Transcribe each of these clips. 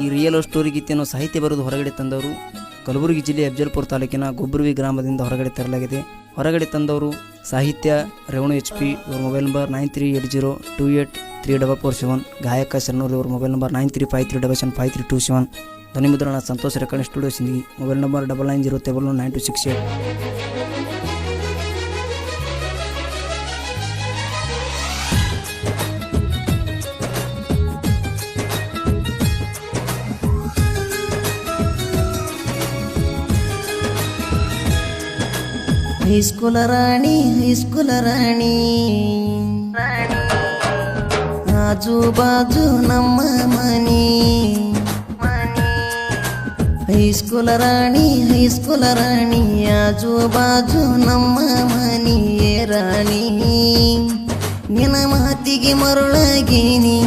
ಈ real story ಗೀತೆಯನ್ನು ಸಾಹಿತ್ಯ ಬರೆದು ಹೊರಗಡೆ ತಂದವರು ಕಲಬುರಗಿ ಜಿಲ್ಲೆ ಅಫ್ಜಲ್ಪುರ ತಾಲೂಕಿನ ಗೊಬ್ಬರುವಿ ಗ್ರಾಮದಿಂದ ಹೊರಗಡೆ ತರಲಾಗಿದೆ. ಹೊರಗಡೆ ತಂದವರು ಸಾಹಿತ್ಯ ರೇವಣು ಎಚ್ ಪಿ ಇವ್ರ mobile number nine three eight zero two eight three double four seven ಗಾಯಕ ಶರಣರು ಇವ್ರ mobile number nine three five three double seven five three two seven ಧ್ವನಿ ಮುದ್ರಣ Santosh record studio ಸಿಂಗಿ mobile number double nine zero triple one nine two six eight ಹೈಸ್ಕೂಲ ರಾಣಿ ಹೈಸ್ಕೂಲ ರಾಣಿ ಆಜು ಬಾಜು ನಮ್ಮ ಮನಿ ಹೈಸ್ಕೂಲ ರಾಣಿ ಹೈಸ್ಕೂಲ ರಾಣಿ ಆಜು ಬಾಜು ನಮ್ಮ ಮನಿಯೇ ರಾಣಿ ನಿನ ಮಾತಿಗೆ ಮರುಳಗೀನಿ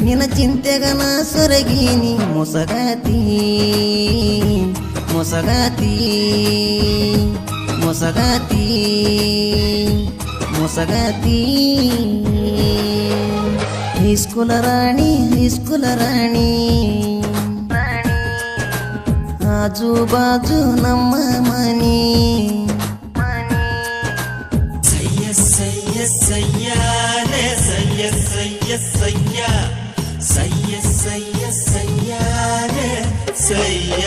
ನಿನ ಚಿಂತೆಗನ ಸೊರಗೀನಿ ಮೊಸಗಾತಿ ಮೊಸಗಾತಿ ಮೊಸಗಾತಿ ಮೊಸಗಾತಿ ಹೈಸ್ಕೂಲ ರಾಣಿ ಹೈಸ್ಕೂಲ ರಾಣಿ ಆಜು ಬಾಜು ನಮ್ಮ ಮನಿ ಸಯ್ಯ ಸಯ್ಯ ಸಯ್ಯಾರೆ ಸಯ್ಯ ಸಯ್ಯ ಸಯ್ಯ ಸಯ್ಯ ಸಯ್ಯ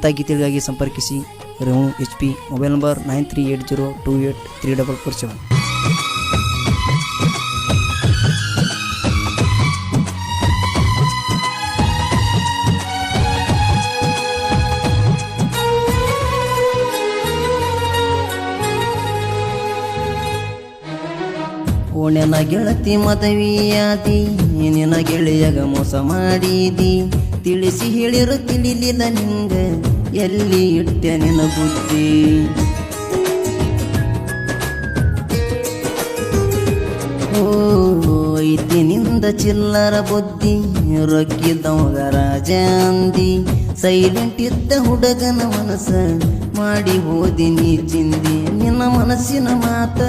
ಇಂಥ ಗೀತೆಗಳಿಗಾಗಿ ಸಂಪರ್ಕಿಸಿ. Renu H P mobile number nine three eight zero two eight three double four seven ಓಣ್ಯನ ಗೆಳತಿ ಮದವಿಯಾದಿ, ನಿನ್ನ ಗೆಳೆಯಗ ಮೋಸ ಮಾಡಿದಿ. ತಿಳಿಸಿ ಹೇಳಿರು ತಿಳಿಲಿಲ್ಲ ನಿಂಗ. ಎಲ್ಲಿ ಇಟ್ಟೆ ನಿನ್ನ ಬುದ್ಧಿ? ಓ ಚಿಲ್ಲರ ಬುದ್ಧಿ ರೊಕ್ಕಿದ್ದವಾಗ ರಾಜ ಅಂದಿ ಸೈಲೆಂಟ್ ಇದ್ದ ಹುಡುಗನ ಮನಸ್ಸ ಮಾಡಿ ಹೋದಿ ನೀ ಚಿಂದಿ. ನಿನ್ನ ಮನಸ್ಸಿನ ಮಾತ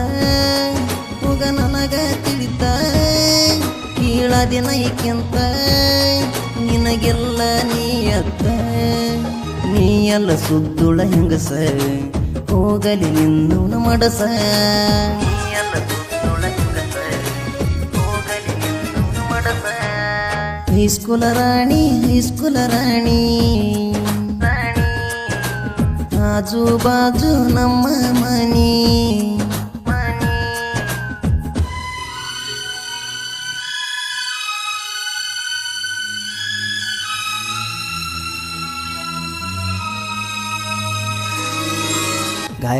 ಹುಗ ನನಗ ತಿಳಿತ. ಕೀಳದಿನ ಏಕೆಂತ ನಿನಗೆಲ್ಲ ನೀ ಅತ್ತ. ನೀ ಎಲ್ಲ ಸುದ್ದುಳ ಹೆಂಗಸ? ಹೋಗಲಿ ನಿನ್ನ ಮಡಸ ನೀ ಎಲ್ಲ ಸುದ್ದುಳ ಹೆಂಗಸ? ಹೋಗಲಿ ನಿನ್ನ ಮಡಸ ಹೈಸ್ಕೂಲ ರಾಣಿ ಹೈಸ್ಕೂಲ ರಾಣಿ. ಆಜು ಬಾಜು ನಮ್ಮ ಮನಿ.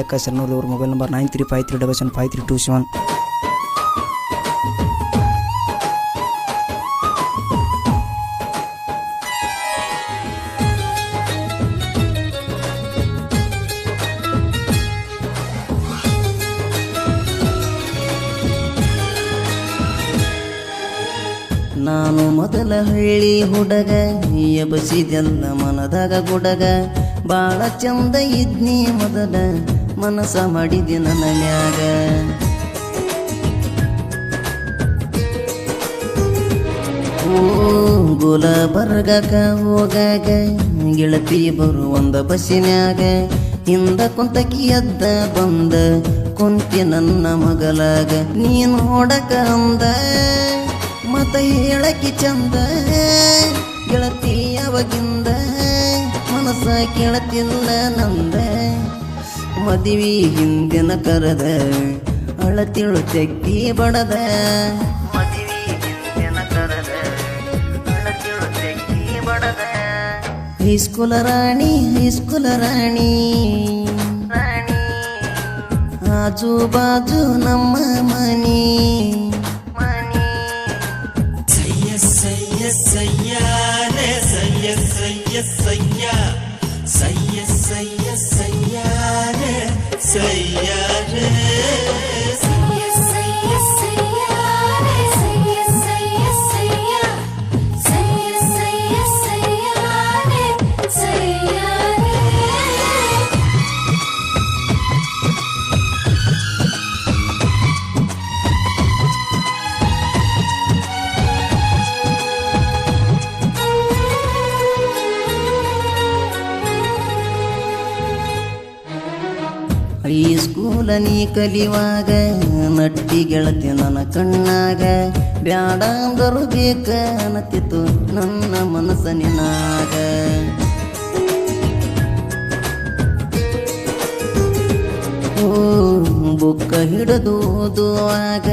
ಗಾಯಕ ಶರಣೂರು ಅವ್ರ mobile number nine three five three double seven five three two seven ನಾನು ಮೊದಲ ಹಳ್ಳಿ ಹುಡುಗ ಎಬಸಿದೆಲ್ಲ ಮನದಾಗ ಗುಡಗ. ಬಾಳ ಚಂದ ಇದ್ನಿ ಮೊದಲ. ಮನಸ ಮಾಡಿದೆ ನನ್ನ ಮ್ಯಾಗ. ಓ ಗುಲಬರ್ಗಕ ಹೋಗಾಗ, ಗೆಳತಿ ಬರು ಒಂದ ಬಸ್ಸಿನ್ಯಾಗ. ಹಿಂದ ಕುಂತಕಿ ಎದ್ದ ಬಂದ ಕುಂತಿ ನನ್ನ ಮಗಲಾಗ. ನೀನು ನೋಡಕ ಅಂದ ಮತ ಹೇಳಕಿ ಚಂದ. ಗೆಳತಿ ಅವಾಗಿಂದ ಮನಸ್ಸ ಕೇಳತಿಲ್ಲ ನಂದ. ಮದುವೆ ಹಿಂದಿನ ಕರೆದ ಅಳತಿಳು ಚಕ್ಕಿ ಬಡದ. ಮದುವೆ ಹಿಂದಿನ ಕರೆದ ಅಳತಿಳು ತೆಕ್ಕಿ ಬಡದ. ಹೈಸ್ಕೂಲ ರಾಣಿ ಹೈಸ್ಕೂಲ ರಾಣಿ. ಆಜು ಬಾಜು ನಮ್ಮ ಮನಿ. ಸಯ್ಯ ಸಯ್ಯ ಸಯ್ಯ ಸಯ್ಯ. ಸಯ್ಯ ಸಯ್ಯ ಸಯ್ಯ. سيئة ನೀ ಕಲಿವಾಗ ನಟ್ಟಿ ಗೆಳತಿ ನನ್ನ ಕಣ್ಣಾಗ, ಬ್ಯಾಡ ಅಂದರು ಬೇಕ ಅನ್ನತಿತ್ತು ನನ್ನ ಮನಸ್ಸನಿನಾಗ. ಓ, ಬುಕ್ಕ ಹಿಡಿದು ಓದುವಾಗ,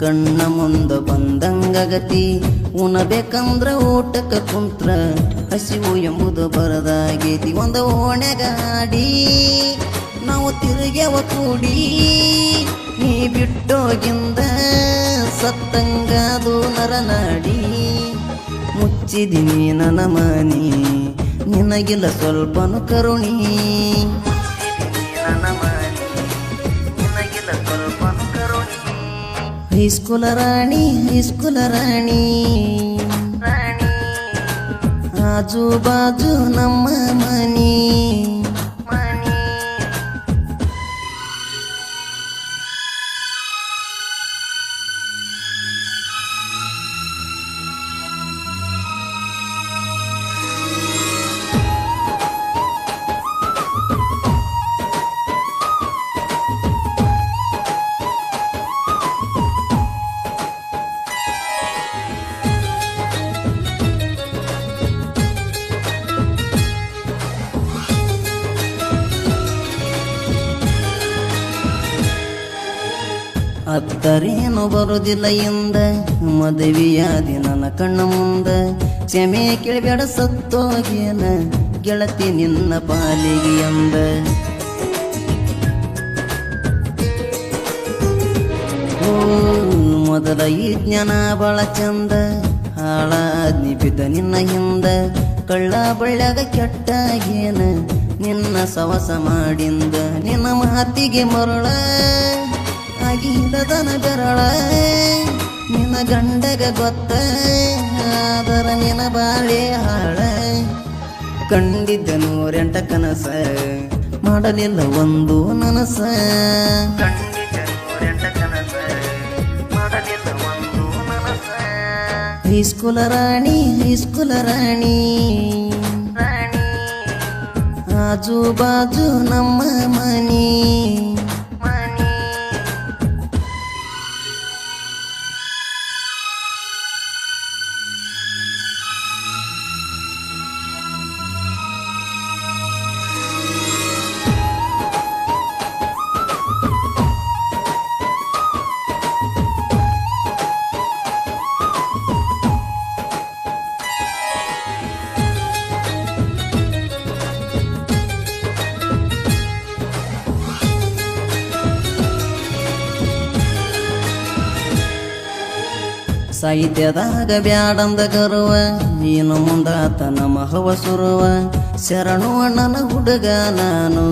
ಕಣ್ಣ ಮುಂದ ಬಂದಂಗಗತಿ ಉಣಬೇಕಂದ್ರ ಊಟಕ್ಕ ಕುಂತ್ರ, ಹಸಿವು ಎಂಬುದು ಬರದಾಗೈತಿ, ಒಂದು ಓಣೆಗಾಡಿ ನಾವು ತಿರುಗ್ಯವ ಕೂಡಿ, ನೀ ಬಿಟ್ಟೋಗಿಂದ ಸತ್ತಂಗಾದು ನರನಾಡಿ. ಮುಚ್ಚಿದಿನಿ ನನ್ನ ಮನಿ, ನಿನಗಿಲ್ಲ ಸ್ವಲ್ಪನು ಕರುಣಿ. ಹೈಸ್ಕೂಲ ರಾಣಿ ಹೈಸ್ಕೂಲ ರಾಣಿ, ಆಜು ಬಾಜು ನಮ್ಮ ಮನಿ. ಅತ್ತರೇನು ಬರುದಿಲ್ಲ ಎಂದ. ಮದುವೆಯಾದಿ ನನ್ನ ಕಣ್ಣ ಮುಂದ. ಕ್ಷಮೆ ಕೇಳಬೇಡ ಸತ್ತೋಗೇನ. ಗೆಳತಿ ನಿನ್ನ ಪಾಲಿಗೆ ಎಂದ. ಮೊದಲ ಈ ಜ್ಞಾನ ಬಹಳ ಚಂದ. ಹಾಳಾದ್ನಿ ಬಿದ್ದ ನಿನ್ನ ಹಿಂದ. ಕಳ್ಳ ಬಳ್ಳ್ಯಾಗ ಕೆಟ್ಟಾಗೇನ. ನಿನ್ನ ಸವಸ ಮಾಡಿಂದ ನಿನ್ನ ಮಾತಿಗೆ ಮರಳ. ಆಗಿ ಹಿಡದನ ಬೆರಳ ನಿನ್ನ ಗಂಡಗ ಗೊತ್ತ ಆದರ ನಿನ್ನ ಬಾಳೆ ಹಾಳ. ಕಂಡಿದ್ದ ನೂರೆಂಟ ಕನಸ ಮಾಡಲಿಲ್ಲ ಒಂದು ನನಸ. ಹೈಸ್ಕೂಲ ರಾಣಿ ಹೈಸ್ಕೂಲ ರಾಣಿ. ಆಜು ಬಾಜು ನಮ್ಮ ಮನಿ. ಸಾಹಿತ್ಯದಾಗ ಬ್ಯಾಡಂದ ಗರುವ, ನೀನು ಮುಂದಾತ ನಮ್ಮ ಹವ ಸುರುವ. ಶರಣು ಅಣ್ಣನ ಹುಡುಗ ನಾನು,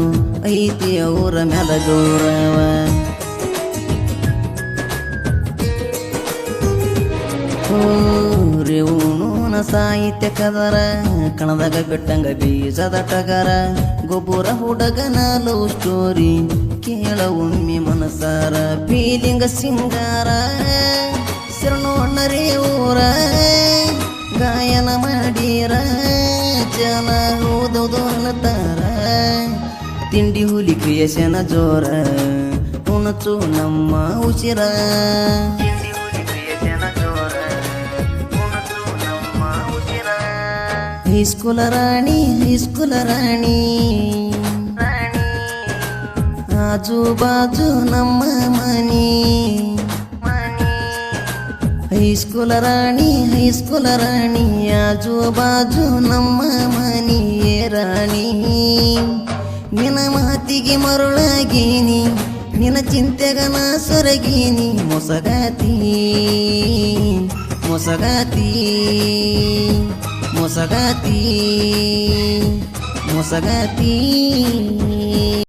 ಐತಿ ಊರ ಮ್ಯಾಲ ಗೌರವ. ರೇವೂನ ಸಾಹಿತ್ಯ ಕದರ, ಕಣದಾಗ ಬಿಟ್ಟಂಗ ಬೀಜದ ಟಗರ. ಗೊಬ್ಬರ ಹುಡುಗನ ಲವ್ ಸ್ಟೋರಿ, ಕೇಳ ಒಮ್ಮೆ ಮನಸಾರ ಫೀಲಿಂಗ ಸಿಂಗಾರ. ಜನ ಓದೋದು ಅನ್ನತಾರ. ತಿಂಡಿ ಹುಲಿ ಕ್ರಿಯೇಷನ ಜೋರ. ಉಣಚು ನಮ್ಮ ಉಸಿರ. ಹೈಸ್ಕೂಲ ರಾಣಿ ಹೈಸ್ಕೂಲ ರಾಣಿ. ಆಜು ಬಾಜು ನಮ್ಮ ಮನಿ. ಹೈಸ್ಕೂಲ ರಾಣಿ ಹೈಸ್ಕೂಲ ರಾಣಿ, ಆಜು ಬಾಜು ನಮ್ಮ ಮನೆಯೇ ರಾಣಿ. ನಿನ ಮಾತಿಗೆ ಮರುಳಾಗೀನಿ ನಿನ ಚಿಂತೆಗನ ಸೊರಗೀನಿ, ಮೊಸಗಾತಿ ಮೊಸಗಾತಿ ಮೊಸಗಾತಿ ಮೊಸಗಾತಿ.